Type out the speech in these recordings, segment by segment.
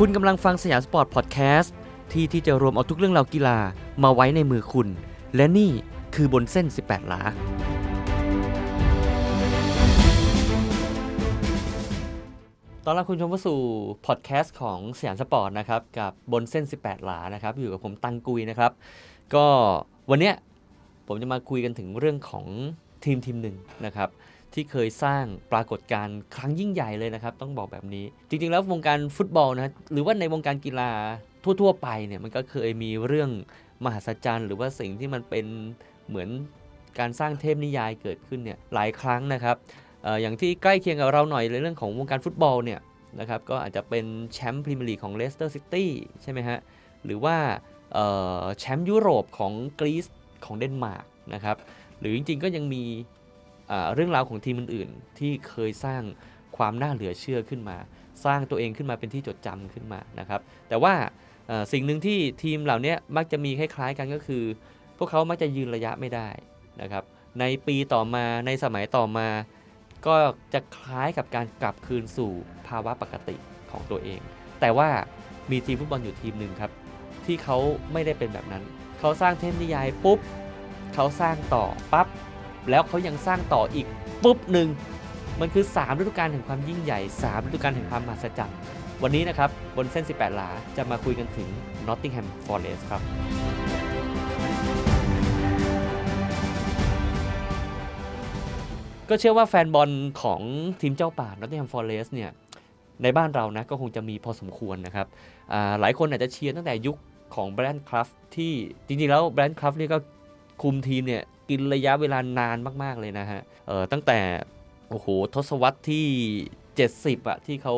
คุณกำลังฟังสยามสปอร์ตพอดแคสต์ที่ที่จะรวมเอาทุกเรื่องราวกีฬามาไว้ในมือคุณ และนี่คือบนเส้น 18 หลา ตอนรับคุณชมเข้าสู่พอดแคสต์ของสยามสปอร์ตนะครับ กับบนเส้น 18 หลานะครับ อยู่กับผมตังกุยนะครับ ก็วันเนี้ยผมจะมาคุยกันถึงเรื่องของทีมทีมหนึ่งนะครับ ที่เคยสร้างปรากฏการณ์ครั้งยิ่งใหญ่เลยนะครับ ต้องบอกแบบนี้ จริงๆ แล้ววงการฟุตบอลนะหรือว่าในวงการกีฬาทั่วๆ ไปเนี่ยมันก็เคยมีเรื่องมหัศจรรย์ หรือว่าสิ่งที่มันเป็นเหมือนการสร้างเทพนิยายเกิดขึ้นเนี่ยหลายครั้งนะครับออย่างที่ใกล้เคียงกับเราหน่อยในเรื่องของวงการฟุตบอลเนี่ยนะครับก็อาจจะเป็นแชมป์พรีเมียร์ลีกของเลสเตอร์ซิตี้ใช่ไหมฮะหรือว่าแชมป์ยุโรปของกรีซของเดนมาร์กนะครับหรือจริงๆก็ยังมี เรื่องราวของทีมอื่นๆ ที่เคยสร้างความน่าเหลือเชื่อขึ้นมา สร้างตัวเองขึ้นมาเป็นที่จดจำขึ้นมานะครับ แต่ว่าสิ่งหนึ่งที่ทีมเหล่านี้มักจะมีคล้ายๆกันก็คือ พวกเขามักจะยืนระยะไม่ได้นะครับ ในปีต่อมาในสมัยต่อมา ก็จะคล้ายกับการกลับคืนสู่ภาวะปกติของตัวเอง แต่ว่ามีทีมฟุตบอลอยู่ทีมหนึ่งครับ ที่เขาไม่ได้เป็นแบบนั้น เขาสร้างเทพนิยายปุ๊บเขาสร้างต่อปั๊บ แล้วเขายังสร้างต่ออีกปุ๊บหนึ่งมันคือ3ฤดูกาลแห่งความยิ่งใหญ่3ฤดูกาลแห่งความมหัศจรรย์วันนี้นะครับ บนเส้น 18 หลา จะมาคุยกันถึง Nottingham Forest ครับ ก็เชื่อว่าแฟนบอลของทีมเจ้าป่า Nottingham Forest เนี่ย ในบ้านเรานะ ก็คงจะมีพอสมควรนะครับอ่าหลายคนอาจจะเชียร์ตั้งแต่ยุคของแบรนด์คลัฟที่จริงๆแล้วแบรนด์คลัฟนี่ก็คุมทีมเนี่ย กินระยะเวลานานมาก ๆ เลยนะฮะเออตั้งแต่โอ้โหทศวรรษที่ 70อะที่เขา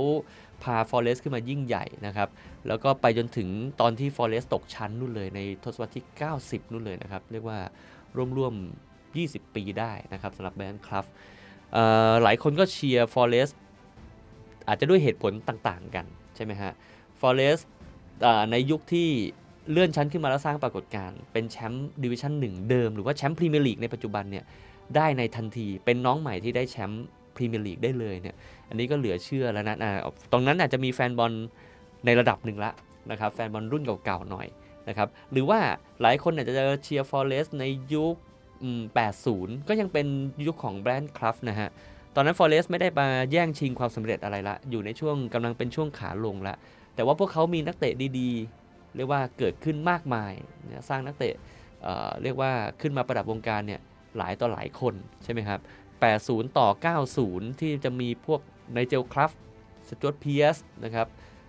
พาฟอเรสต์ขึ้นมายิ่งใหญ่นะครับ แล้วก็ไปจนถึงตอนที่ฟอเรสต์ตกชั้นนู่นเลยในทศวรรษที่ 90 นู่นเลยนะครับ เรียกว่าร่วมๆ 20 ปีได้นะครับสำหรับแบรนด์คลัฟเอ่อหลายคนก็เชียร์ฟอเรสต์อาจจะด้วยเหตุผลต่างๆกัน ใช่ไหมฮะฟอเรสต์ในยุคที่ เลื่อนชั้นขึ้นมาแล้วสร้างปรากฏการณ์เป็นแชมป์ดิวิชั่นหนึ่งเดิม หรือว่าแชมป์พรีเมียร์ลีกในปัจจุบันเนี่ยได้ในทันทีเป็นน้องใหม่ที่ได้แชมป์พรีเมียร์ลีกได้เลยเนี่ยอันนี้ก็เหลือเชื่อแล้วนะอ่าตรงนั้นอาจจะมีแฟนบอลในระดับหนึ่งละนะครับแฟนบอลรุ่นเก่าๆหน่อยนะครับหรือว่าหลายคนอาจจะเชียร์ฟอเรสในยุค 80 ก็ยังเป็นยุคของแบรนด์คลัฟนะฮะตอนนั้นฟอเรสไม่ได้มาแย่งชิงความสำเร็จอะไรละอยู่ในช่วงกำลังเป็นช่วงขาลงละแต่ว่าพวกเขามีนักเตะดี เรียกว่าเกิดขึ้นมากมายนะสร้างนักเตะเเรียกว่าขึ้นมาประดับวงการเนี่ยหลายต่อหลายคนใช่ไหมครับ 80 ต่อ 90 ที่จะมีพวกไนเจลคลัฟสจวตเพียสนะครับ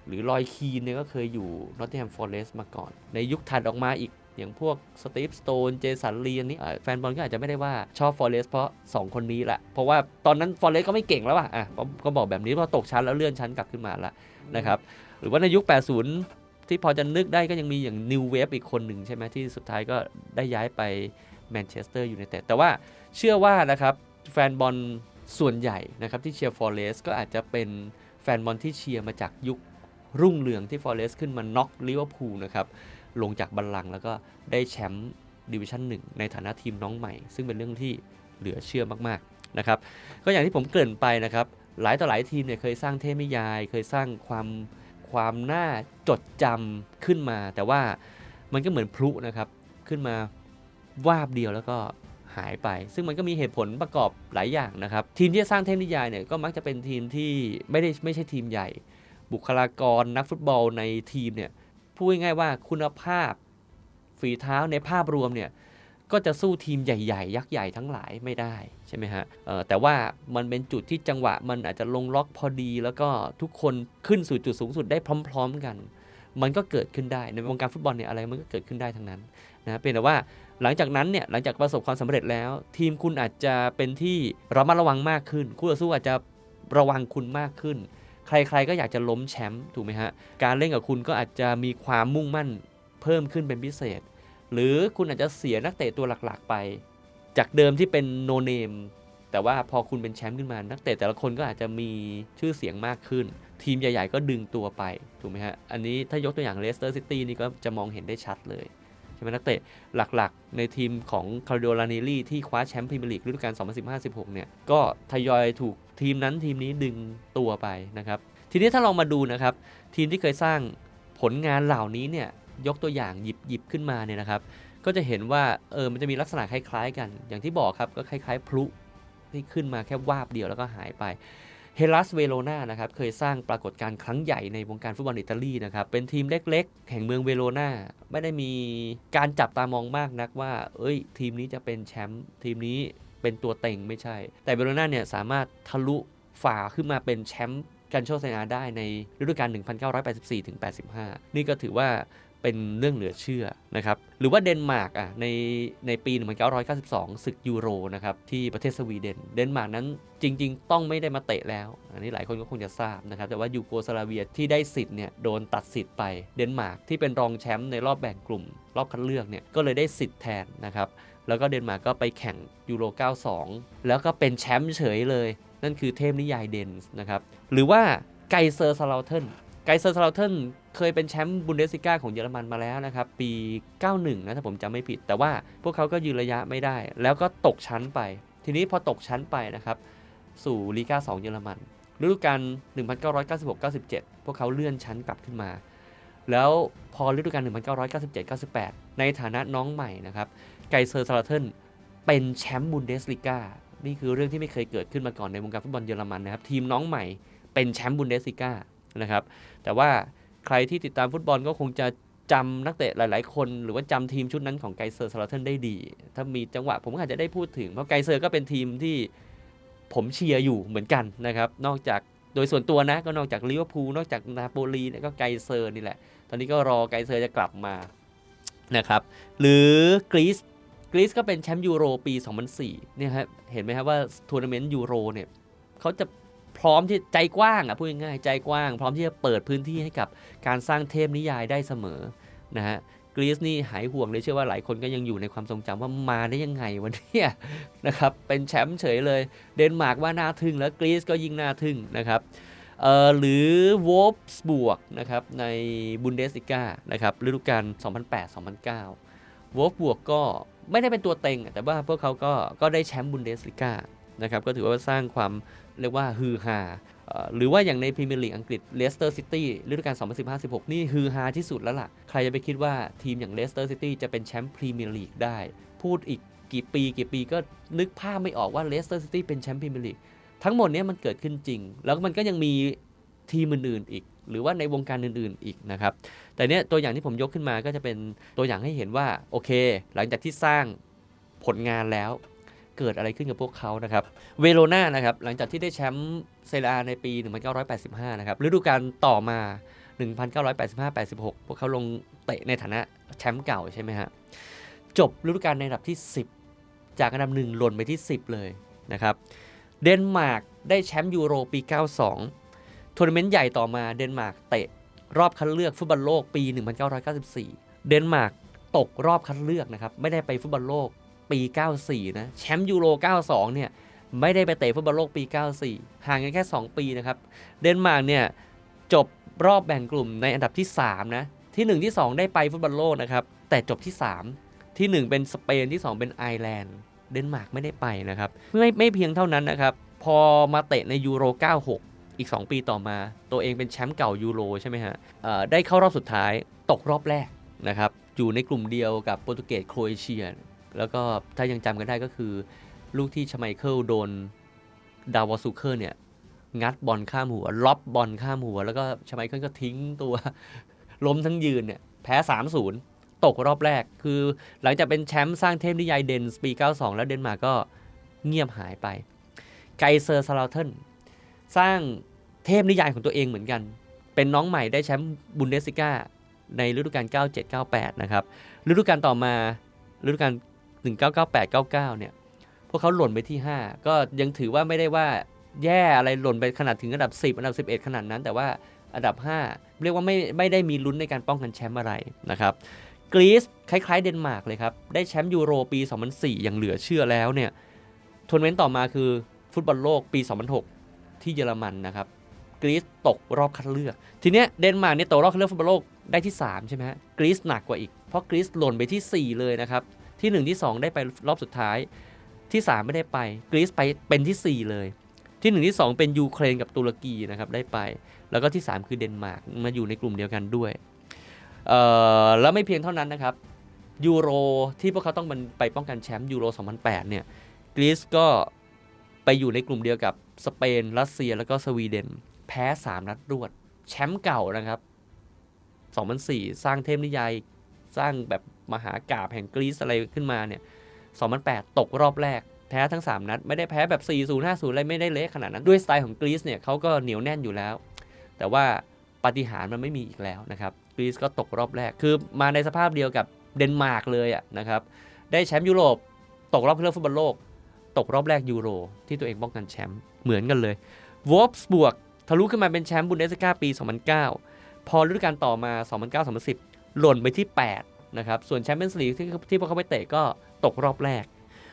หรือลอยคีนเนี่ยก็เคยอยู่นอตติงแฮมฟอร์เรสต์มาก่อน ในยุคถัดออกมาอีกอย่างพวกสตีฟสโตน เจสันลีอันนี้อ่แฟนบอลก็อาจจะไม่ได้ว่าชอบฟอร์เรสต์เพราะ 2 คนนี้แหละ เพราะว่าตอนนั้นฟอร์เรสต์ก็ไม่เก่งแล้วอะอะก็บอกแบบนี้พอตกชั้นแล้วเลื่อนชั้นกลับขึ้นมาละนะครับ หรือว่าในยุค 80 ที่พอจะนึกได้ก็ยังมีอย่างนิวเวฟอีกคนหนึ่งใช่ไหมที่สุดท้ายก็ได้ย้ายไปแมนเชสเตอร์ยูไนเต็ดแต่ว่าเชื่อว่านะครับแฟนบอลส่วนใหญ่นะครับที่เชียร์ฟอเรสต์ก็อาจจะเป็นแฟนบอลที่เชียร์มาจากยุครุ่งเรืองที่ฟอเรสต์ขึ้นมาน็อกลิเวอร์พูลนะครับลงจากบัลลังก์แล้วก็ได้แชมป์ดิวิชั่นหนึ่งในฐานะทีมน้องใหม่ ซึ่งเป็นเรื่องที่เหลือเชื่อมากๆนะครับก็อย่างที่ผมเกริ่นไปนะครับหลายต่อหลายทีมเนี่ยเคยสร้างเทพนิยาย เคยสร้างความ ความน่าจดจำขึ้นมา แต่ว่ามันก็เหมือนพลุนะครับ ขึ้นมาวาบเดียวแล้วก็หายไป ซึ่งมันก็มีเหตุผลประกอบหลายอย่างนะครับ ทีมที่สร้างเทพนิยายเนี่ยก็มักจะเป็นทีมที่ไม่ได้ไม่ใช่ทีมใหญ่ บุคลากรนักฟุตบอลในทีมเนี่ยพูดง่ายๆว่าคุณภาพฝีเท้าในภาพรวมเนี่ยก็จะสู้ทีมใหญ่ ๆ ยักษ์ใหญ่ทั้งหลายไม่ได้ ใช่ไหมฮะแต่ว่ามันเป็นจุดที่จังหวะมันอาจจะลงล็อกพอดี แล้วก็ทุกคนขึ้นสู่จุดสูงสุดได้พร้อม ๆ กัน มันก็เกิดขึ้นได้ในวงการฟุตบอลเนี่ยอะไรมันก็เกิดขึ้นได้ทั้งนั้นนะเป็นแต่ว่าหลังจากนั้นเนี่ยหลังจากประสบความสำเร็จแล้ว ทีมคุณอาจจะเป็นที่ระมัดระวังมากขึ้น คู่ต่อสู้อาจจะระวังคุณมากขึ้น ใครๆก็อยากจะล้มแชมป์ถูกไหมฮะการเล่นกับคุณก็อาจจะมีความมุ่งมั่นเพิ่มขึ้นเป็นพิเศษ หรือคุณอาจจะเสียนักเตะตัวหลักๆไป จากเดิมที่เป็นโนเนมแต่ว่าพอคุณเป็นแชมป์ขึ้นมา นักเตะแต่ละคนก็อาจจะมีชื่อเสียงมากขึ้น ทีมใหญ่ ๆ ก็ดึงตัวไป ถูกไหมฮะ อันนี้ถ้ายกตัวอย่างเลสเตอร์ซิตี้นี่ก็จะมองเห็นได้ชัดเลยใช่ไหมนักเตะหลักๆ ในทีมของคาร์ดิโอลาเนลลี่ที่คว้าแชมป์พรีเมียร์ลีกฤดูกาล 2015-16 เนี่ย ก็ทยอยถูกทีมนั้นทีมนี้ดึงตัวไปนะครับ ทีนี้ถ้าลองมาดูนะครับ ทีมที่เคยสร้างผลงานเหล่านี้เนี่ยยกตัวอย่างหยิบหยิบขึ้นมาเนี่ยนะครับ ก็จะเห็นว่าเออมันจะมีลักษณะคล้ายๆ กัน อย่างที่บอกครับก็คล้าย ๆ พลุที่ขึ้นมาแค่วาบเดียวแล้วก็หายไปเฮลัสเวโรนานะครับเคยสร้างปรากฏการณ์ครั้งใหญ่ในวงการฟุตบอลอิตาลีนะครับเป็นทีมเล็กๆ แห่งเมืองเวโรนาไม่ได้มีการจับตามองมากนักว่า เอ้ย ทีมนี้จะเป็นแชมป์ทีมนี้เป็นตัวเต็งไม่ใช่ แต่เวโรนาเนี่ยสามารถทะลุฝ่าขึ้นมาเป็นแชมป์กันโชเซนาได้ในฤดูกาล 1984-85 นี่ก็ถือว่า เป็นเรื่องเหลือเชื่อนะครับหรือว่าเดนมาร์กอะในในปี 1992ศึกยูโรนะครับที่ประเทศสวีเดน เดนมาร์กนั้นจริง ๆ ต้องไม่ได้มาเตะแล้ว อันนี้หลายคนก็คงจะทราบนะครับแต่ว่ายูโกสลาเวียที่ได้สิทธิ์เนี่ยโดนตัดสิทธิ์ไปเดนมาร์กที่เป็นรองแชมป์ในรอบแบ่งกลุ่ม รอบคัดเลือกเนี่ยก็เลยได้สิทธิ์แทนนะครับแล้วก็เดนมาร์กก็ไปแข่งยูโร 92 แล้วก็เป็นแชมป์เฉยเลย นั่นคือเทพนิยายเดนส์นะครับหรือว่าไกเซอร์ซาลาเทนไกเซอร์ซาลาเทน เคยเป็นแชมป์บุนเดสซิก้าของเยอรมันมาแล้วนะครับ ปี 91 นะถ้าผมจำไม่ผิด แต่ว่าพวกเขาก็ยืนระยะไม่ได้ แล้วก็ตกชั้นไป ทีนี้พอตกชั้นไปนะครับ สู่ลีกา2 เยอรมันฤดูกาล1996-97 พวกเขาเลื่อนชั้นกลับขึ้นมา แล้วพอฤดูกาล1997-98 ในฐานะน้องใหม่นะครับ ไกเซอร์ซาลาเทนเป็นแชมป์บุนเดสลิก้า นี่คือเรื่องที่ไม่เคยเกิดขึ้นมาก่อนในวงการฟุตบอลเยอรมันนะครับ ทีมน้องใหม่เป็นแชมป์บุนเดสลิก้านะครับ แต่ว่า ใครที่ติดตามฟุตบอลก็คงจะจำนักเตะหลาย ๆ คน หรือว่าจำทีมชุดนั้นของไกเซอร์ซาลาเทนได้ดี ถ้ามีจังหวะผมก็อาจจะได้พูดถึง เพราะไกเซอร์ก็เป็นทีมที่ผมเชียร์อยู่เหมือนกันนะครับ นอกจากโดยส่วนตัวนะ ก็นอกจากลิเวอร์พูลนอกจากนาโปลีเนี่ยก็ไกเซอร์นี่แหละ ตอนนี้ก็รอไกเซอร์จะกลับมานะครับ หรือกรีซกรีซก็เป็นแชมป์ยูโรปี 2004เนี่ยครับเห็นไหมครับว่าทัวร์นาเมนต์ยูโรเนี่ยเขาจะ พร้อมที่ใจกว้างอะพูดง่ายๆใจกว้าง พร้อมที่จะเปิดพื้นที่ให้กับการสร้างเทพนิยายได้เสมอนะฮะกรีซนี่หายห่วงเลยเชื่อว่าหลายคนก็ยังอยู่ในความทรงจำว่ามาได้ยังไงวันนี้นะครับเป็นแชมป์เฉยเลย เดนมาร์กว่าน่าทึ่งแล้วกรีซก็ยิ่งน่าทึ่งนะครับเอ่อหรือวอลฟส์บวกนะครับในบุนเดสลิก้านะครับฤดูกาล 2008-2009วอลฟบวกก็ไม่ได้เป็นตัวเต็ง แต่ว่าพวกเขาก็ก็ได้แชมป์บุนเดสลิก้านะครับก็ถือว่าสร้างความ เรียกว่าฮือฮาหรือว่าอย่างในพรีเมียร์ลีกอังกฤษเลสเตอร์ซิตี้ฤดูกาล2015-16 นี่ฮือฮาที่สุดแล้วล่ะ ใครจะไปคิดว่าทีมอย่างเลสเตอร์ซิตี้จะเป็นแชมป์พรีเมียร์ลีกได้ พูดอีกกี่ปีกี่ปีก็นึกภาพไม่ออกว่าเลสเตอร์ซิตี้เป็นแชมป์พรีเมียร์ลีกทั้งหมดนี้มันเกิดขึ้นจริง แล้วมันก็ยังมีทีมอื่นๆอีก หรือว่าในวงการอื่นๆอีกนะครับ แต่เนี้ยตัวอย่างที่ผมยกขึ้นมาก็จะเป็นตัวอย่างให้เห็นว่าโอเค หลังจากที่สร้างผลงานแล้ว เกิดอะไรขึ้นกับพวกเขานะครับ เวโรนานะครับ หลังจากที่ได้แชมป์เซเรียในปี 1985 นะครับ ฤดูกาลต่อมา 1985-86 พวกเขาลงเตะในฐานะแชมป์เก่าใช่ไหมฮะ จบฤดูกาลในอันดับที่ 10 จากอันดับหนึ่งหล่นไปที่ 10 เลยนะครับ เดนมาร์กได้แชมป์ยูโรปี 92 ทัวร์นาเมนต์ใหญ่ต่อมาเดนมาร์กเตะรอบคัดเลือกฟุตบอลโลกปี 1994 เดนมาร์กตกรอบคัดเลือกนะครับ ไม่ได้ไปฟุตบอลโลก ปี 94 นะ แชมป์ยูโร 92 เนี่ย ไม่ได้ไปเตะฟุตบอลโลกปี 94 ห่างกันแค่ 2 ปีนะครับ เดนมาร์กเนี่ย จบรอบแบ่งกลุ่มในอันดับที่ 3 นะ ที่ 1 ที่ 2 ได้ไปฟุตบอลโลกนะครับ แต่จบที่ 3 ที่ 1 เป็นสเปนที่ 2 เป็นไอร์แลนด์ เดนมาร์กไม่ได้ไปนะครับ ไม่ไม่เพียงเท่านั้นนะครับ พอมาเตะในยูโร 96 อีก 2 ปีต่อมา ตัวเองเป็นแชมป์เก่ายูโรใช่ไหมฮะได้เข้ารอบสุดท้ายตกรอบแรกนะครับอยู่ในกลุ่มเดียวกับโปรตุเกสโครเอเชีย แล้วก็ถ้ายังจำกันได้ก็คือ ลูกที่ชไมเคิลโดนดาวอซูเคอร์เนี่ย งัดบอลข้ามหัว ล็อบบอลข้ามหัว แล้วก็ชไมเคิลก็ทิ้งตัว ล้มทั้งยืนเนี่ยแพ้ 3-0 ตกรอบแรก คือหลังจากเป็นแชมป์สร้างเทพนิยายเดนส์ปี 92 แล้วเดนมาร์กก็เงียบหายไป ไกเซอร์ซาลาเทนสร้างเทพนิยายของตัวเองเหมือนกัน เป็นน้องใหม่ได้แชมป์บุนเดสซิก้าในฤดูกาล 97-98 นะครับ ฤดูกาลต่อมาฤดูกาล 1998-99 เนี่ย พวกเขาหล่นไปที่ 5 ก็ยังถือว่าไม่ได้ว่าแย่อะไรหล่นไปขนาดถึงอันดับ 10 อันดับ 11 ขนาดนั้น แต่ว่าอันดับ 5 เรียกว่าไม่ไม่ได้มีลุ้นในการป้องกันแชมป์อะไรนะครับกรีซคล้ายๆเดนมาร์กเลยครับ ได้แชมป์ยูโรปี 2004 อย่างเหลือเชื่อแล้วเนี่ยทัวร์นาเมนต์ต่อมาคือฟุตบอลโลกปี 2006 ที่เยอรมันนะครับกรีซตกรอบคัดเลือก ทีเนี้ยเดนมาร์กเนี่ยตกรอบคัดเลือกฟุตบอลโลกได้ที่ 3 ใช่ไหมฮะกรีซหนักกว่าอีก เพราะกรีซหล่นไปที่ 4 เลยนะครับ ที่1ที่2 ได้ไปรอบสุดท้าย ที่ 3 ไม่ได้ไปกรีซไปเป็นที่ 4 เลย ที่1ที่ 2 เป็นยูเครนกับตุรกีนะครับได้ไป แล้วก็ที่ 3 คือเดนมาร์กมาอยู่ในกลุ่มเดียวกันด้วยแล้วไม่เพียงเท่านั้นนะครับยูโรที่พวกเขาต้องไปป้องกันแชมป์ยูโร 2008 เนี่ยกรีซก็ไปอยู่ในกลุ่มเดียวกับสเปน รัสเซีย แล้วก็สวีเดน แพ้ 3 นัดรวด แชมป์เก่านะครับ 2004 สร้างเทพนิยาย สร้างแบบมหากาบแห่งกรีซอะไรขึ้นมาเนี่ย2008 ตกรอบแรก แพ้ทั้ง 3 นัด ไม่ได้แพ้แบบ 4-0 5-0 อะไรไม่ได้เละขนาดนั้น ด้วยสไตล์ของกรีซเนี่ยเขาก็เหนียวแน่นอยู่แล้ว แต่ว่าปาฏิหาริย์มันไม่มีอีกแล้วนะครับ กรีซก็ตกรอบแรก คือมาในสภาพเดียวกับเดนมาร์กเลยอะนะครับ ได้แชมป์ยุโรป ตกรอบเลือกฟุตบอลโลก ตกรอบแรกยูโร ที่ตัวเองป้องกันแชมป์เหมือนกันเลยวอลฟสบวกทะลุขึ้นมาเป็นแชมป์บุนเดสกาปี 2009 พอฤดูกาลต่อมา 2009-2010 หล่นไปที่ 8 นะครับ ส่วนแชมเปี้ยนส์ลีกที่ที่พวกเขาไปเตะก็ตกรอบแรก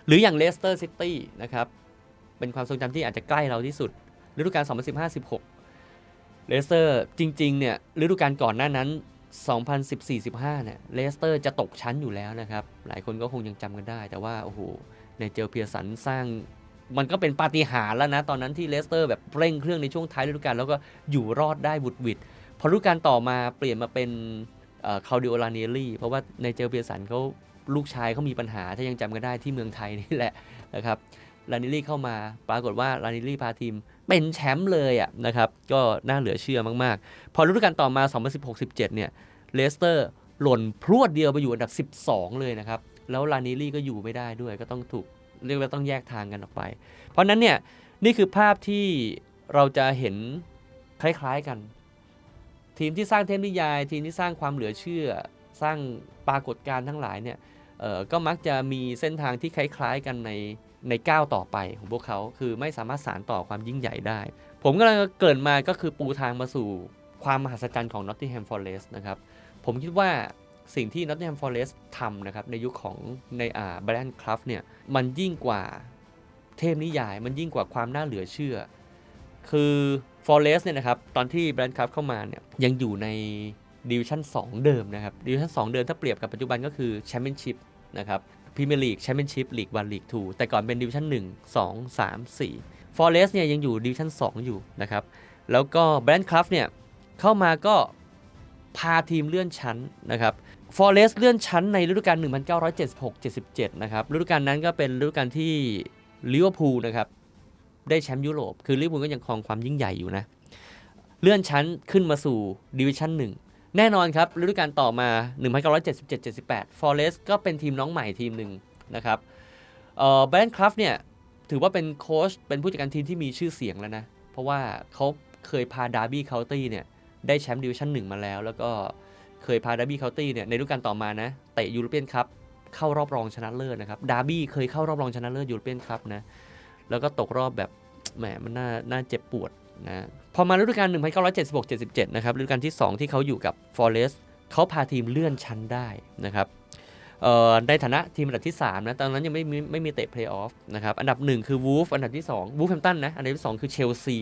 หรืออย่างเลสเตอร์ซิตี้นะครับ เป็นความทรงจำที่อาจจะใกล้เราที่สุดฤดูกาล 2015-16 เลสเตอร์จริงๆ เนี่ยฤดูกาลก่อนหน้านั้น 2014-15 เนี่ยเลสเตอร์จะตกชั้นอยู่แล้วนะครับ หลายคนก็คงยังจำกันได้ แต่ว่าโอ้โหในเจลเพียสันสร้างมันก็เป็นปาฏิหาริย์แล้วนะ ตอนนั้นที่เลสเตอร์แบบเร่งเครื่องในช่วงท้ายฤดูกาลแล้วก็อยู่รอดได้บุดหวิดพอฤดูกาลต่อมาเปลี่ยนมาเป็น คาดิโอลาเนลลี่เพราะว่าในเจลเพียสันเขาลูกชายเขามีปัญหาถ้ายังจำกันได้ที่เมืองไทยนี่แหละนะครับลานิลลี่เข้ามาปรากฏว่าลานิลลี่พาทีมเป็นแชมป์เลยอะนะครับก็น่าเหลือเชื่อมากๆ พอฤดูกาลต่อมา 2016-17 เนี่ยเลสเตอร์หล่นพรวดเดียวไปอยู่อันดับ 12 เลยนะครับ แล้วลานิลลี่ก็อยู่ไม่ได้ด้วยก็ต้องถูกเรียกว่าต้องแยกทางกันออกไป เพราะนั้นเนี่ยนี่คือภาพที่เราจะเห็นคล้ายๆกัน ทีมที่สร้างเทพนิยาย ทีมที่สร้างความเหลือเชื่อ สร้างปรากฏการณ์ทั้งหลายเนี่ยก็มักจะมีเส้นทางที่คล้ายๆกันในในก้าวต่อไปของพวกเขาคือไม่สามารถสานต่อความยิ่งใหญ่ได้ ผมกำลังเกิดมาก็คือปูทางมาสู่ความมหัศจรรย์ของ Nottingham Forest นะครับผมคิดว่าสิ่งที่ Nottingham Forest ทำนะครับในยุคของในอ่าแบรนด์คลัฟเนี่ยมันยิ่งกว่าเทพนิยาย มันยิ่งกว่าความน่าเหลือเชื่อ คือ Forest เนี่ยนะครับตอนที่แบรนด์คลัฟเข้ามาเนี่ยยังอยู่ในดิวิชั่น2 เดิมนะครับดิวิชั่น2 เดิมถ้าเปรียบกับปัจจุบันก็คือแชมเปี้ยนชิพนะครับพรีเมียร์ลีกแชมเปี้ยนชิพลีกวันลีก2แต่ก่อนเป็นดิวิชั่น1 2 3 4 Forest เนี่ยยังอยู่ดิวิชั่น2 อยู่นะครับแล้วก็แบรนด์คลัฟเนี่ยเข้ามาก็พาทีมเลื่อนชั้นนะครับฟอเรสเลื่อนชั้นในฤดูกาล1976-77 นะครับฤดูกาลนั้นก็เป็นฤดูกาลที่ลิเวอร์พูลนะครับ ได้แชมป์ยุโรป คือลิเวอร์พูลก็ยังครองความยิ่งใหญ่อยู่นะ เลื่อนชั้นขึ้นมาสู่ดิวิชั่น1แน่นอนครับฤดูกาลต่อมา 1977-78ฟอเรสก็เป็นทีมน้องใหม่ทีมหนึ่งนะครับเอ่อแบรนด์คราฟเนี่ยถือว่าเป็นโค้ชเป็นผู้จัดการทีมที่มีชื่อเสียงแล้วนะ เพราะว่าเขาเคยพาดาร์บี้เคาน์ตี้เนี่ยได้แชมป์ดิวิชั่นหนึ่งมาแล้ว แล้วก็เคยพาดาร์บี้เคาน์ตี้เนี่ยในฤดูกาลต่อมานะเตะยูโรเปียนคัพเข้ารอบรองชนะเลิศนะครับดาร์บี้เคยเข้ารอบรองชนะเลิศยูโรเปียนคัพนะ แล้วก็ตกรอบแบบแหมมันน่าน่าเจ็บปวดนะพอมาฤดูกาล 1976-77 นะครับฤดูกาลที่ 2 ที่เขาอยู่กับฟอเรสเขาพาทีมเลื่อนชั้นได้นะครับในฐานะทีมอันดับที่ 3 นะ ตอนนั้นยังไม่มีไม่มีเตะเพลย์ออฟนะครับ อันดับ 1 คือวูฟอันดับที่ 2 วูฟแฮมตันนะ อันดับที่ 2 คือเชลซี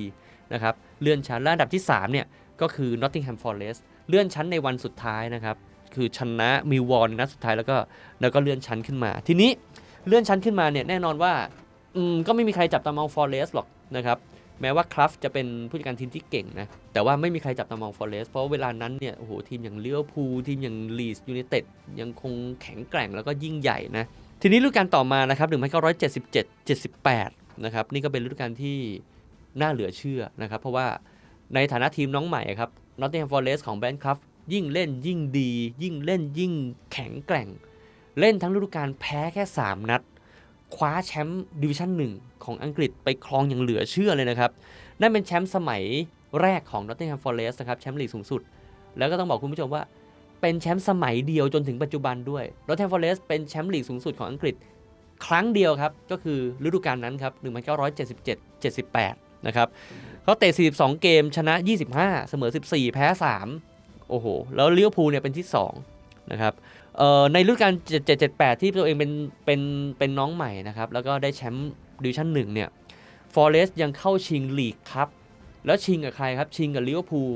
นะครับ เลื่อนชั้น และอันดับที่ 3 เนี่ย ก็คือ Nottingham Forest เลื่อนชั้นในวันสุดท้ายนะครับ คือชนะมิววอนนัดสุดท้ายแล้วก็แล้วก็เลื่อนชั้นขึ้นมา ทีนี้เลื่อนชั้นขึ้นมาเนี่ยแน่นอนว่า อืมก็ไม่มีใครจับตามอง Forest หรอกนะครับแม้ว่าคลัฟจะเป็นผู้จัดการทีมที่เก่งนะแต่ว่าไม่มีใครจับตามอง Forest เพราะเวลานั้นเนี่ยโอ้โหทีมอย่างเลี้ยวพูทีมอย่างลีสยูไนเต็ดยังคงแข็งแกร่งแล้วก็ยิ่งใหญ่นะทีนี้ฤดูกาลต่อมานะครับ1977 78นะครับนี่ก็เป็นฤดูกาลที่น่าเหลือเชื่อนะครับเพราะว่าในฐานะทีมน้องใหม่ครับ Nottingham Forest ของแบรนด์คลัฟยิ่งเล่นยิ่งดี ยิ่งเล่นยิ่งแข็งแกร่ง เล่นทั้งฤดูกาลแพ้แค่ 3 นัด คว้าแชมป์ดิวิชั่นหนึ่งของอังกฤษไปครองอย่างเหลือเชื่อเลยนะครับ นั่นเป็นแชมป์สมัยแรกของ Nottingham Forest นะครับแชมป์ลีกสูงสุด แล้วก็ต้องบอกคุณผู้ชมว่าเป็นแชมป์สมัยเดียวจนถึงปัจจุบันด้วย Nottingham Forest เป็นแชมป์ลีกสูงสุดของอังกฤษ ครั้งเดียวครับ ก็คือฤดูกาลนั้นครับ 1977-78 นะครับเขาเตะ 42 เกมชนะ 25 เสมอ 14 แพ้ 3 โอ้โห แล้วลิเวอร์พูลเนี่ยเป็นที่ 2 นะครับ ในฤดูกาล7778 ที่ตัวเองเป็นเป็นเป็นน้องใหม่นะครับ แล้วก็ได้แชมป์ดิวิชั่น1เนี่ยฟอเรสต์ยังเข้าชิงลีกครับ แล้วชิงกับใครครับ ชิงกับลิเวอร์พูล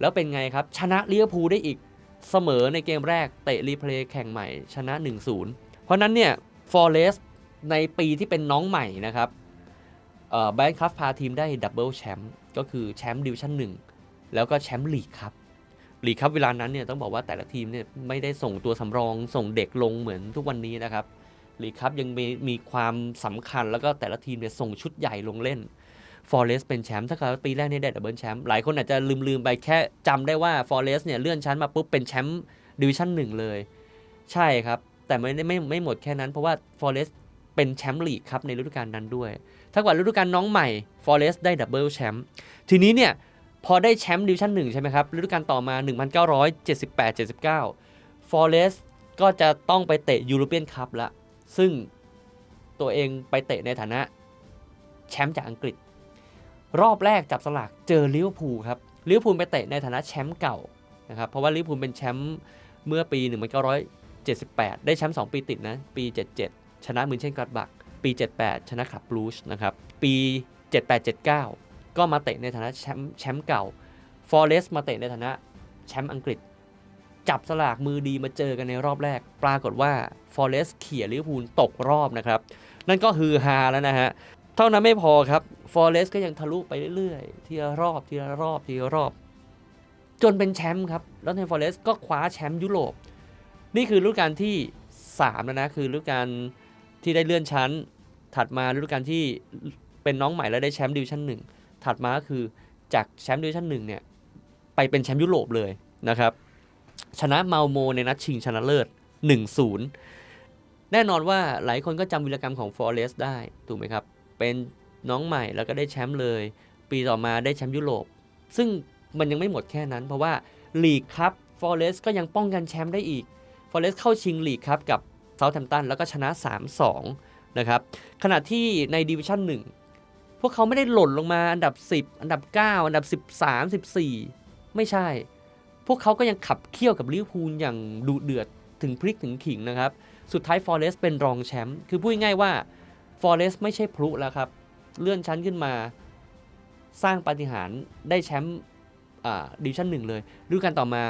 แล้วเป็นไงครับ ชนะลิเวอร์พูลได้อีกเสมอในเกมแรกเตะรีเพลย์แข่งใหม่ชนะ 1-0 เพราะนั้นเนี่ยฟอเรสต์ในปีที่เป็นน้องใหม่นะครับแบงค์คัฟพาทีมได้ดับเบิลแชมป์ก็คือแชมป์ดิวิชั่น1แล้วก็แชมป์ลีกครับ ลีกครับเวลานั้นเนี่ยต้องบอกว่าแต่ละทีมเนี่ยไม่ได้ส่งตัวสำรองส่งเด็กลงเหมือนทุกวันนี้นะครับลีกครับยังมีมีความสำคัญแล้วก็แต่ละทีมเนี่ยส่งชุดใหญ่ลงเล่นฟอร์เรสเป็นแชมป์ถ้าเกิดปีแรกนี่ได้ดับเบิลแชมป์หลายคนอาจจะลืมลืมไปแค่จำได้ว่าฟอร์เรสเนี่ยเลื่อนชั้นมาปุ๊บเป็นแชมป์ดิวิชั่นหนึ่งเลย ใช่ครับ แต่ไม่ได้ไม่ไม่หมดแค่นั้นเพราะว่าฟอร์เรสเป็นแชมป์ลีกครับในฤดูกาลนั้นด้วย ถ้ากับฤดูกาลน้องใหม่ฟอร์เรสได้ดับเบิลแชมป์ทีนี้เนี่ย พอได้แชมป์ดิวิชั่นหนึ่งใช่ไหมครับฤดูกาลต่อมา 1978-79ฟอเรสก็จะต้องไปเตะยูโรเปียนคัพละ ซึ่งตัวเองไปเตะในฐานะแชมป์จากอังกฤษ รอบแรกจับสลากเจอลิเวอร์พูลครับลิเวอร์พูลไปเตะในฐานะแชมป์เก่านะครับเพราะว่าลิเวอร์พูลเป็นแชมป์เมื่อปี 1978 ได้แชมป์2ปีติดนะปี 77 ชนะมืนเช่นกัดบักปี 78 ชนะขับบลูชนะครับปี 78-79 ก็มาเตะในฐานะแชมป์แชมป์เก่าฟอเรสต์มาเตะในฐานะแชมป์อังกฤษ จับสลากมือดีมาเจอกันในรอบแรก ปรากฏว่าฟอเรสต์เขี่ยลิเวอร์พูลตกรอบนะครับ นั่นก็ฮือฮาแล้วนะฮะ เท่านั้นไม่พอครับฟอเรสต์ก็ยังทะลุไปเรื่อยๆ ทีละรอบทีละรอบทีละรอบ จนเป็นแชมป์ครับ แล้วในฟอเรสต์ก็คว้าแชมป์ยุโรป นี่คือฤดูกาลที่3แล้วนะคือฤดูกาลที่ได้เลื่อนชั้น ถัดมาฤดูกาลที่เป็นน้องใหม่แล้วได้แชมป์ดิวิชั่นหนึ่ง ถัดมาก็คือจากแชมป์ดิวิชั่นหนึ่งเนี่ยไปเป็นแชมป์ยุโรปเลยนะครับ ชนะเมาโมในนัดชิงชนะเลิศ 1-0 แน่นอนว่าหลายคนก็จำวีรกรรมของฟอเรสได้ ถูกไหมครับ เป็นน้องใหม่แล้วก็ได้แชมป์เลย ปีต่อมาได้แชมป์ยุโรป ซึ่งมันยังไม่หมดแค่นั้น เพราะว่าลีกครับฟอเรสก็ยังป้องกันแชมป์ได้อีกฟอเรสเข้าชิงลีกครับกับเซาท์แฮมป์ตันแล้วก็ชนะ 3-2 นะครับ ขณะที่ในดิวิชั่น1 พวกเขาไม่ได้หล่นลงมาอันดับ 10 อันดับ 9 อันดับ 13 14 ไม่ใช่ พวกเขาก็ยังขับเคี่ยวกับลิเวอร์พูลอย่างดุเดือดถึงพริกถึงขิงนะครับ สุดท้ายฟอร์เรสเป็นรองแชมป์คือพูดง่ายว่าฟอร์เรสไม่ใช่พลุแล้วครับ เลื่อนชั้นขึ้นมา สร้างปาฏิหาริย์ได้แชมป์ดิวิชั่นหนึ่งเลยฤดูกาลต่อมา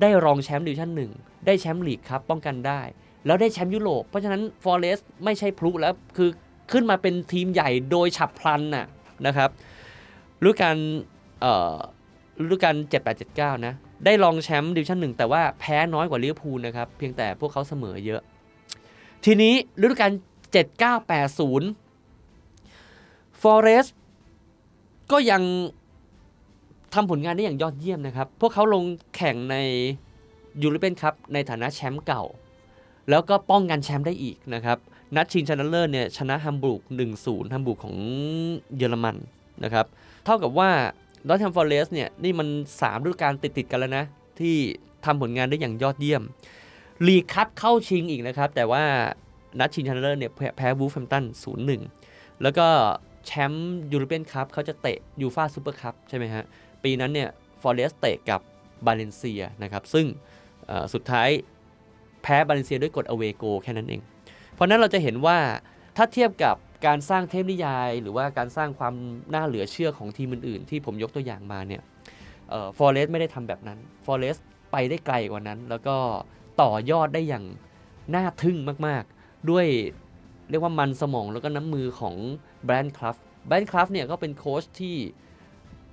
ได้รองแชมป์ดิวิชั่นหนึ่งได้แชมป์ลีกครับป้องกันได้ แล้วได้แชมป์ยุโรปเพราะฉะนั้นฟอร์เรสไม่ใช่พลุแล้วคือ ขึ้นมาเป็นทีมใหญ่โดยฉับพลันน่ะนะครับฤดูกาลเอ่อฤดูกาล7879 นะ ได้รองแชมป์ดิวิชั่นหนึ่งแต่ว่าแพ้น้อยกว่าลิเวอร์พูลนะครับ เพียงแต่พวกเขาเสมอเยอะ ทีนี้ฤดูกาล7980ฟอเรสก็ยังทำผลงานได้อย่างยอดเยี่ยมนะครับ พวกเขาลงแข่งในยูโรเปียนคัพในฐานะแชมป์เก่า แล้วก็ป้องกันแชมป์ได้อีกนะครับ นัดชิงชนะเลิศเนี่ยชนะฮัมบูร์ก1-0ฮัมบูร์กของเยอรมันนะครับเท่ากับว่าดอทแฮมฟอร์เรสเนี่ยนี่มัน3ฤดูกาลติดๆกันแล้วนะ ที่ทำผลงานได้อย่างยอดเยี่ยมลีคัพเข้าชิงอีกนะครับ แต่ว่านัดชิงชนะเลิศเนี่ยแพ้วูฟแฮมตัน 0-1 แล้วก็แชมป์ยูโรเปียนคัพเขาจะเตะยูฟาซูเปอร์คัพใช่ไหมฮะ ปีนั้นเนี่ยฟอร์เรสเตะกับบาเลนเซียนะครับ ซึ่งสุดท้ายแพ้บาเลนเซียด้วยกฎอเวโกแค่นั้นเอง เพราะนั้นเราจะเห็นว่าถ้าเทียบกับการสร้างเทพนิยาย หรือว่าการสร้างความน่าเหลือเชื่อของทีมอื่นๆ ที่ผมยกตัวอย่างมาเนี่ยฟอร์เรสไม่ได้ทำแบบนั้นฟอร์เรสไปได้ไกลกว่านั้น แล้วก็ต่อยอดได้อย่างน่าทึ่งมากๆ ด้วยเรียกว่ามันสมองแล้วก็น้ำมือของแบรนด์คลัฟแบรนด์คลัฟเนี่ยก็เป็นโค้ชที่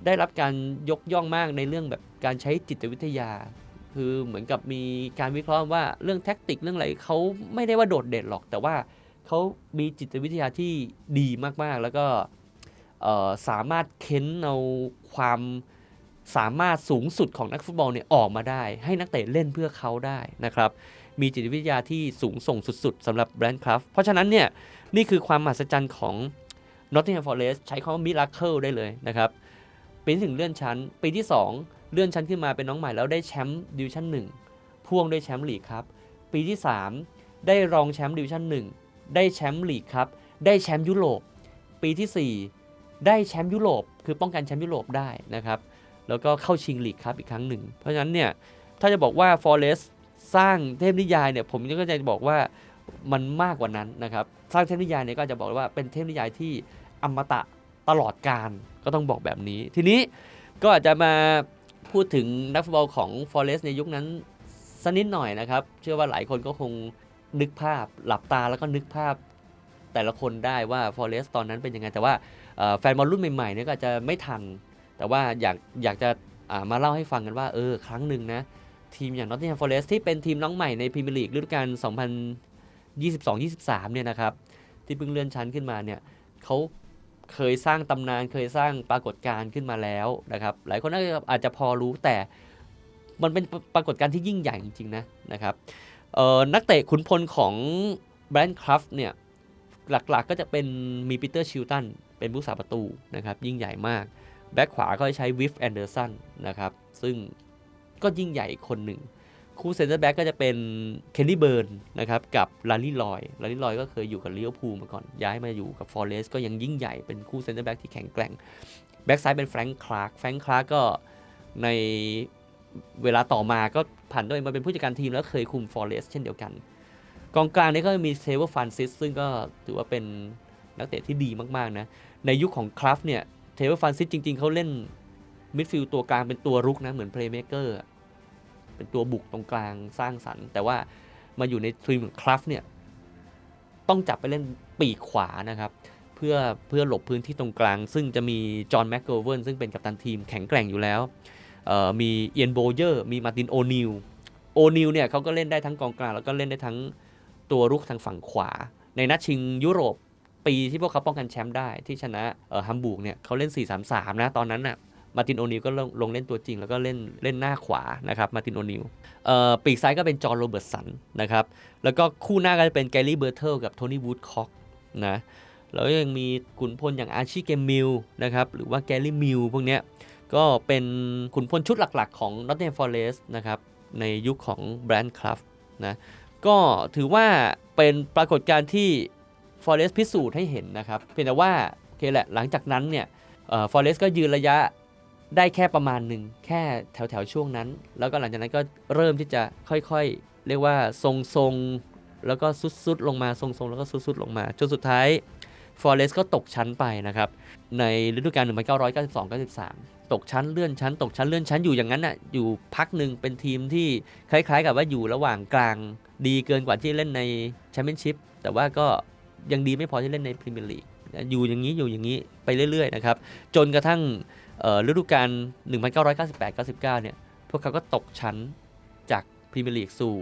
ได้รับการยกย่องมากในเรื่องแบบการใช้จิตวิทยา คือเหมือนกับมีการวิเคราะห์ว่าเรื่องแท็กติกเรื่องอะไรเขาไม่ได้ว่าโดดเด่นหรอก แต่ว่าเขามีจิตวิทยาที่ดีมากๆ แล้วก็สามารถเค้นเอาความสามารถสูงสุดของนักฟุตบอลเนี่ยออกมาได้ ให้นักเตะเล่นเพื่อเขาได้นะครับ มีจิตวิทยาที่สูงส่งสุดๆสำหรับแบรนด์คราฟเพราะฉะนั้นเนี่ยนี่คือความมหัศจรรย์ของ Nottingham Forest ใช้คำว่ามิราเคิลได้เลยนะครับปีที่ถึงเลื่อนชั้น ปีที่ 2 เลื่อนชั้นขึ้นมาเป็นน้องใหม่แล้วได้แชมป์ดิวิชั่น1พ่วงด้วยแชมป์ลีกครับ ปีที่ 3 ได้รองแชมป์ดิวิชั่น1ได้แชมป์ลีกครับ ได้แชมป์ยุโรป ปีที่ 4 ได้แชมป์ยุโรป คือป้องกันแชมป์ยุโรปได้นะครับ แล้วก็เข้าชิงลีกครับอีกครั้งหนึ่ง เพราะฉะนั้นเนี่ย ถ้าจะบอกว่า Forest สร้างเทพนิยายเนี่ยผมก็จะบอกว่ามันมากกว่านั้นนะครับ สร้างเทพนิยายเนี่ยก็จะบอกว่าเป็นเทพนิยายที่อมตะตลอดการก็ต้องบอกแบบนี้ ทีนี้ก็อาจจะมา พูดถึงนักฟุตบอลของ Forest ในยุคนั้นสักนิดหน่อยนะครับ เชื่อว่าหลายคนก็คงนึกภาพหลับตาแล้วก็นึกภาพแต่ละคนได้ว่า Forest ตอนนั้นเป็นยังไง แต่ว่าแฟนบอลรุ่นใหม่ๆเนี่ยก็อาจจะไม่ทัน แต่ว่าอยากอยากจะามาเล่าให้ฟังกันว่าเออครั้งหนึ่งนะ ทีมอย่าง Nottingham Forest ที่เป็นทีมน้องใหม่ในพรีเมียร์ลีกฤดูกาล2022-23เนี่ยนะครับ ที่เพิ่งเลื่อนชั้นขึ้นมาเนี่ยเขา เคยสร้างตำนานเคยสร้างปรากฏการณ์ขึ้นมาแล้วนะครับ หลายคนอาจจะพอรู้แต่มันเป็นปรากฏการณ์ที่ยิ่งใหญ่จริงๆนะนะครับนักเตะขุนพลของแบรนด์คราฟเนี่ยหลักๆก็จะเป็นมีปีเตอร์ชิลตันเป็นผู้สาประตูนะครับยิ่งใหญ่มากแบ็คขวาก็ใช้วิฟแอนเดอร์สันนะครับซึ่งก็ยิ่งใหญ่คนหนึ่ง คู่เซนเตอร์แบ็กก็จะเป็นเคนนี่เบิร์นนะครับกับลารี่ลอยลารี่ลอยก็เคยอยู่กับลิเวพูมาก่อน ย้ายมาอยู่กับฟอร์เรสก็ยังยิ่งใหญ่เป็นคู่เซนเตอร์แบ็กที่แข็งแกร่งแบ็กซ้ายเป็นแฟรงค์คลาร์กแฟรงค์คลาร์กก็ในเวลาต่อมาก็ผ่านตัวเองมาเป็นผู้จัดการทีมแล้วเคยคุมฟอร์เรสเช่นเดียวกัน กองกลางนี่ก็มีเซเวอร์ฟานซิสซึ่งก็ถือว่าเป็นนักเตะที่ดีมากๆนะในยุคของคราฟเนี่ยเทเวอร์ฟานซิสจริงๆเขาเล่นมิดฟิลด์ตัวกลางเป็นตัวรุกนะเหมือนเพลย์เม k เกอร์ เป็นตัวบุกตรงกลางสร้างสรรค์ แต่ว่ามาอยู่ในทีมของคราฟเนี่ยต้องจับไปเล่นปีกขวานะครับ เพื่อเพื่อหลบพื้นที่ตรงกลาง ซึ่งจะมีจอห์นแมคโกเวนซึ่งเป็นกัปตันทีมแข็งแกร่งอยู่แล้วมีเอียนโบเยอร์มีมาร์ตินโอนิลโอนิลเนี่ยเขาก็เล่นได้ทั้งกองกลางแล้วก็เล่นได้ทั้งตัวรุกทางฝั่งขวา ในนัดชิงยุโรปปีที่พวกเขาป้องกันแชมป์ได้ที่ชนะเออฮัมบูร์กเนี่ยเขาเล่น 4-3-3 นะตอนนั้นน่ะ มาตินโอนิลก็ลงลงเล่นตัวจริง แล้วก็เล่นเล่นหน้าขวานะครับมาตินโอนิลปีกซ้ายก็เป็นจอห์โรเบิร์ตสันนะครับแล้วก็คู่หน้าก็จะเป็นแกลลี่เบอร์เทิลกับโทนี่วูดคอกนะแล้วยังมีขุนพลอย่างอาชีเกมมิลนะครับหรือว่าแกลลี่มิลพวกเนี้ยก็เป็นขุนพลชุดหลักๆ ของ Nottingham Forest นะครับในยุคของแบรนด์คลัฟนะก็ถือว่าเป็นปรากฏการณ์ที่ฟอร์เรสพิสูจน์ให้เห็นนะครับเพียงแต่ว่าโอเคแหละหลังจากนั้นเนี่ยฟอร์เรสก็ยืนระยะ ได้แค่ประมาณหนึ่งแค่แถวแถวๆช่วงนั้น แล้วก็หลังจากนั้นก็เริ่มที่จะค่อยๆ เรียกว่าทรงๆ แล้วก็ซุดๆ ลงมาทรงๆ แล้วก็ซุดๆ ลงมาจนสุดท้ายฟอเรสก็ตกชั้นไปนะครับ ในฤดูกาล 1992-93 ตกชั้นเลื่อนชั้น ตกชั้นเลื่อนชั้นอยู่อย่างนั้นน่ะอยู่พักหนึ่งเป็นทีมที่คล้ายๆ กับว่าอยู่ระหว่างกลางดีเกินกว่าที่เล่นในแชมเปี้ยนชิพแต่ว่าก็ยังดีไม่พอที่เล่นในพรีเมียร์ลีก อยู่อย่างนี้อยู่อย่างนี้ไปเรื่อยๆนะครับจนกระทั่งเอ่อฤดูกาล 1998-99 เนี่ยพวกเขาก็ตกชั้นจากพรีเมียร์ลีกสู่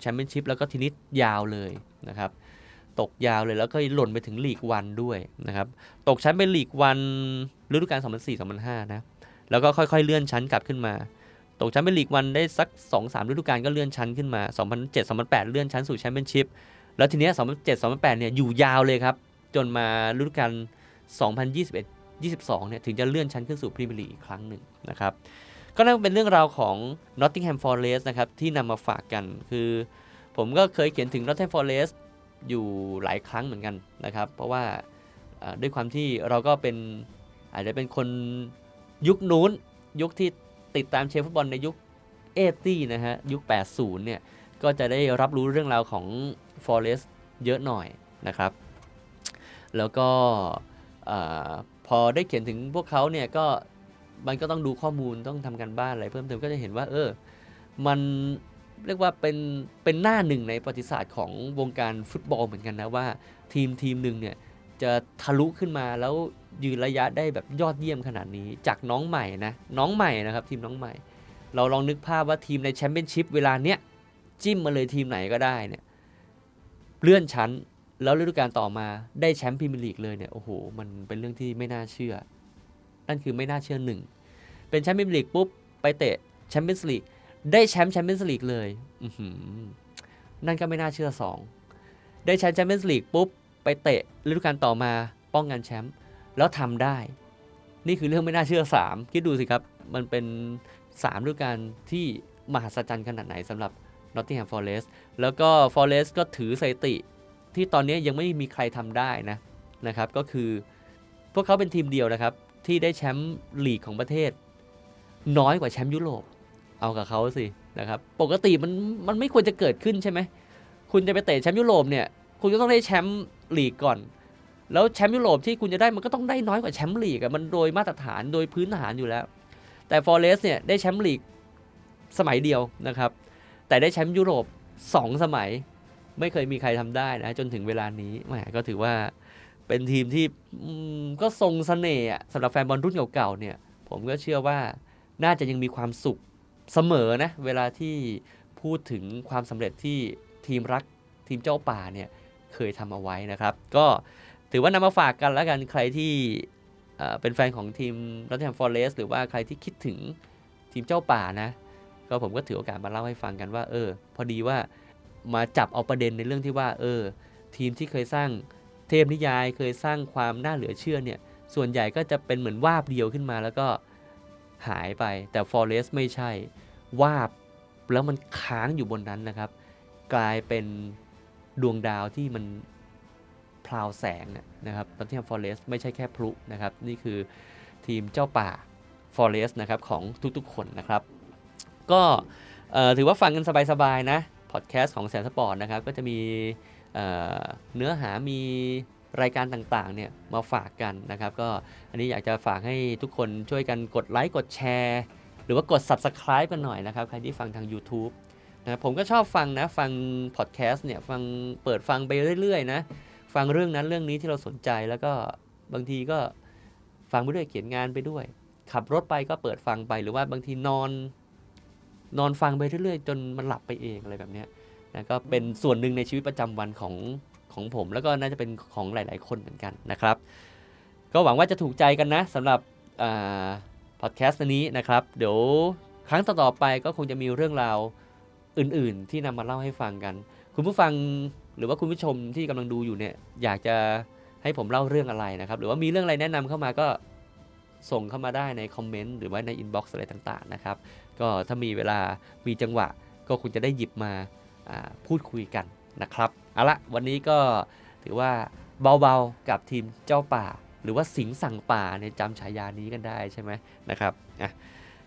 แชมเปี้ยนชิพแล้วก็ทีนี้ยาวเลยนะครับตกยาวเลยแล้วก็หล่นไปถึงลีกวันด้วยนะครับตกชั้นไปลีกวันฤดูกาล 2004-2005 นะแล้วก็ค่อยๆเลื่อนชั้นกลับขึ้นมา ตกชั้นไปลีกวันได้สัก 2-3ฤดูกาลก็เลื่อนชั้นขึ้นมา 2007-2008 เลื่อนชั้นสู่แชมเปี้ยนชิพแล้วทีเนี้ย2007 2008 เนี่ยอยู่ยาวเลยครับ จนมาฤดูกาล2021 22เนี่ยถึงจะเลื่อนชั้นขึ้นสู่พรีเมียร์ลีกอีกครั้งหนึ่งนะครับก็นั่นเป็นเรื่องราวของ Nottingham Forest นะครับที่นำมาฝากกันคือ ผมก็เคยเขียนถึง Nottingham Forest อยู่หลายครั้งเหมือนกันนะครับ เพราะว่าด้วยความที่เราก็เป็นอาจจะเป็นคนยุคนู้น ยุคที่ติดตามเชียร์ฟุตบอลในยุคเอตี้นะฮะยุค 80 เนี่ย ก็จะได้รับรู้เรื่องราวของ Forest เยอะหน่อยนะครับ แล้วก็พอได้เขียนถึงพวกเขาเนี่ยก็มันก็ต้องดูข้อมูลต้องทำการบ้านอะไรเพิ่มเติมก็จะเห็นว่า เออ มันเรียกว่าเป็นเป็นหน้าหนึ่งในประวัติศาสตร์ของวงการฟุตบอลเหมือนกันนะว่าทีมทีมหนึ่งเนี่ยจะทะลุขึ้นมาแล้วยืนระยะได้แบบยอดเยี่ยมขนาดนี้ จากน้องใหม่นะน้องใหม่นะครับ ทีมน้องใหม่ เราลองนึกภาพว่าทีมในแชมเปี้ยนชิพเวลาเนี้ยจิ้มมาเลยทีมไหนก็ได้เนี่ยเลื่อนชั้น แล้วฤดูกาลต่อมาได้แชมป์พรีเมียร์ลีกเลยเนี่ยโอ้โหมันเป็นเรื่องที่ไม่น่าเชื่อ นั่นคือไม่น่าเชื่อหนึ่งเป็นแชมป์พรีเมียร์ลีกปุ๊บไปเตะแชมเปี้ยนส์ลีกได้แชมป์แชมเปี้ยนส์ลีกเลยนั่นก็ไม่น่าเชื่อสองได้แชมป์แชมเปี้ยนส์ลีกปุ๊บไปเตะฤดูกาลต่อมาป้องกันแชมป์แล้วทำได้ นี่คือเรื่องไม่น่าเชื่อสามคิดดูสิครับ มันเป็นสามฤดูกาลที่มหัศจรรย์ขนาดไหนสำหรับ Nottingham Forest แล้วก็ Forest ก็ถือสถิติ ที่ตอนนี้ยังไม่มีใครทำได้นะนะครับก็คือพวกเขาเป็นทีมเดียวนะครับ ที่ได้แชมป์ลีกของประเทศ น้อยกว่าแชมป์ยุโรปเอากับเขาสินะครับปกติมันมันไม่ควรจะเกิดขึ้นใช่ไหมคุณจะไปเตะแชมป์ยุโรปเนี่ยคุณก็ต้องได้แชมป์ลีกก่อน แล้วแชมป์ยุโรปที่คุณจะได้มันก็ต้องได้น้อยกว่าแชมป์ลีกอะมันโดยมาตรฐานโดยพื้นฐานอยู่แล้ว แต่ฟอเรสเนี่ยได้แชมป์ลีกสมัยเดียวนะครับ แต่ได้แชมป์ยุโรปสองสมัย ไม่เคยมีใครทำได้นะจนถึงเวลานี้แหมก็ถือว่าเป็นทีมที่ก็ทรงเสน่ห์สำหรับแฟนบอลรุ่นเก่าๆเนี่ย ผมก็เชื่อว่าน่าจะยังมีความสุขเสมอนะ เวลาที่พูดถึงความสำเร็จที่ทีมรักทีมเจ้าป่าเนี่ยเคยทำเอาไว้นะครับ ก็ถือว่านำมาฝากกันแล้วกันใครที่เอ่อเป็นแฟนของทีมรัตแฮมฟอร์เรสหรือว่าใครที่คิดถึงทีมเจ้าป่านะ ก็ผมก็ถือโอกาสมาเล่าให้ฟังกันว่า เออ พอดีว่า มาจับเอาประเด็นในเรื่องที่ว่าเออทีมที่เคยสร้างเทพนิยายเคยสร้างความน่าเหลือเชื่อเนี่ยส่วนใหญ่ก็จะเป็นเหมือนวาบเดียวขึ้นมาแล้วก็หายไป แต่ Forest ไม่ใช่วาบแล้วมันค้างอยู่บนนั้นนะครับ กลายเป็นดวงดาวที่มันพลาวแสงนะครับตอนที่ Forest ไม่ใช่แค่พลุนะครับ นี่คือทีมเจ้าป่า Forest นะครับของทุกๆคนนะครับ ก็ถือว่าฟังกันสบายๆนะ พอดแคสต์ของแสนสปอร์ตนะครับก็จะมีเนื้อหามีรายการต่างๆเนี่ยมาฝากกันนะครับ ก็อันนี้อยากจะฝากให้ทุกคนช่วยกันกดไลค์กดแชร์ หรือว่ากด Subscribe กันหน่อยนะครับ ใครที่ฟังทาง YouTube นะผมก็ชอบฟังนะ ฟังพอดแคสต์เนี่ยฟังเปิดฟังไปเรื่อยๆนะ ฟังเรื่องนั้นเรื่องนี้ที่เราสนใจแล้วก็บางทีก็ฟังไปด้วยเขียนงานไปด้วย ขับรถไปก็เปิดฟังไปหรือว่าบางทีนอน นอนฟังไปเรื่อยๆ จนมันหลับไปเองอะไรแบบนี้นะก็เป็นส่วนหนึ่งในชีวิตประจำวันของของผม แล้วก็น่าจะเป็นของหลาย ๆ คนเหมือนกันนะครับ ก็หวังว่าจะถูกใจกันนะสำหรับพอดแคสต์นี้นะครับ เดี๋ยวครั้งต่อๆไปก็คงจะมีเรื่องราวอื่นๆ ที่นำมาเล่าให้ฟังกัน คุณผู้ฟังหรือว่าคุณผู้ชมที่กำลังดูอยู่เนี่ยอยากจะให้ผมเล่าเรื่องอะไรนะครับ หรือว่ามีเรื่องอะไรแนะนำเข้ามาก็ส่งเข้ามาได้ในคอมเมนต์หรือว่าในอินบ็อกซ์อะไรต่างๆนะครับ ก็ถ้ามีเวลามีจังหวะก็คงจะได้หยิบมาพูดคุยกันนะครับเอาละวันนี้ก็ถือว่าเบาๆกับทีมเจ้าป่า หรือว่าสิงสั่งป่าเนี่ยจำฉายานี้กันได้ใช่ไหมนะครับอะ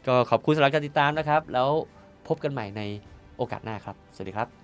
ก็ขอบคุณสำหรับการติดตามนะครับ แล้วพบกันใหม่ในโอกาสหน้าครับ สวัสดีครับ